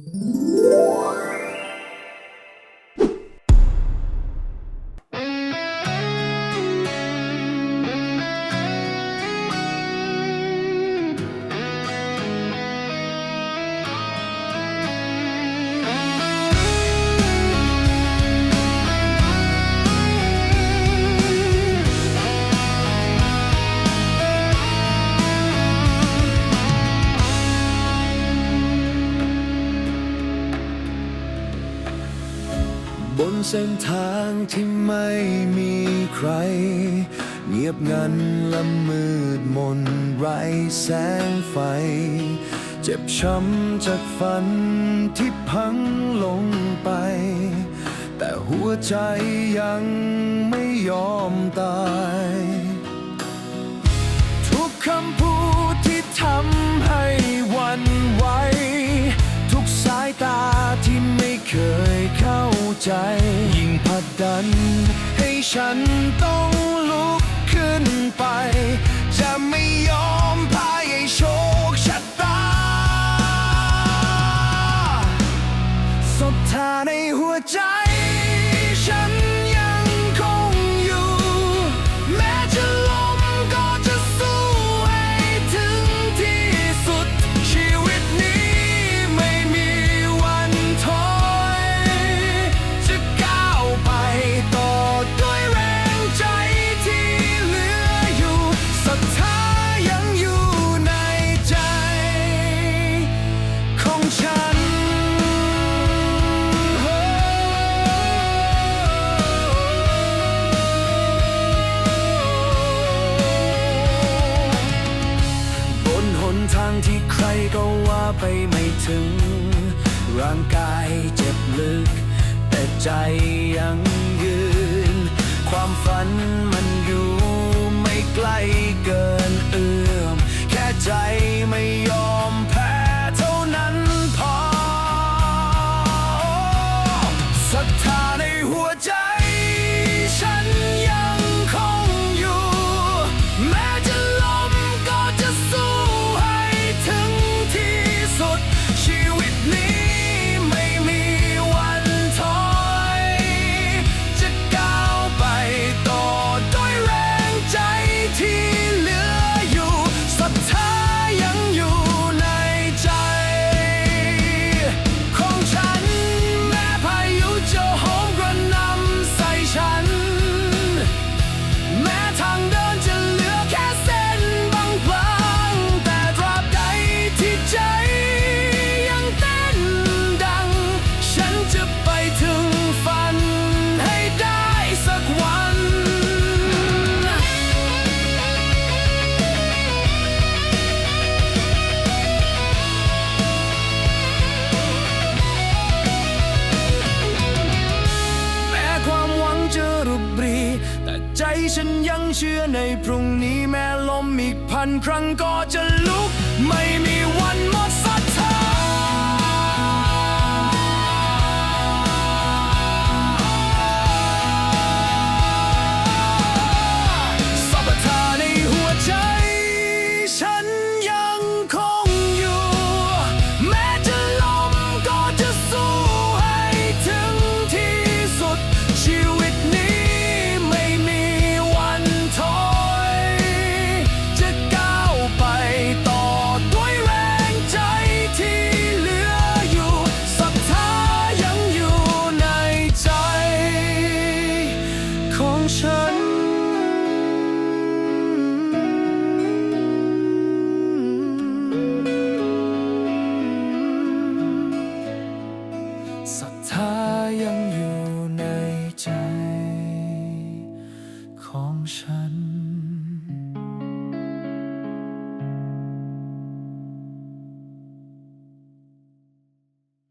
Mm-hmm. เส้นทางที่ไม่มีใคร เงียบงันละมืดมนไรแสงไฟ เจ็บช้ำจากฝันที่พังลงไป แต่หัวใจยังไม่ ให้ฉันต้องลุกขึ้นไป จะไม่ยอมพ่ายให้โชคชะตา สบทาในหัวใจึง ร่างกายเจ็บลึก แต่ใจยังยืน ความฝันมันันยังเชื่อในพรุ่งนี้แม้ลมอีกพันครั้งก็จะลุก ไม่มีวันหมดสัก ของฉัน ศรัทธายังอยู่ในใจของฉัน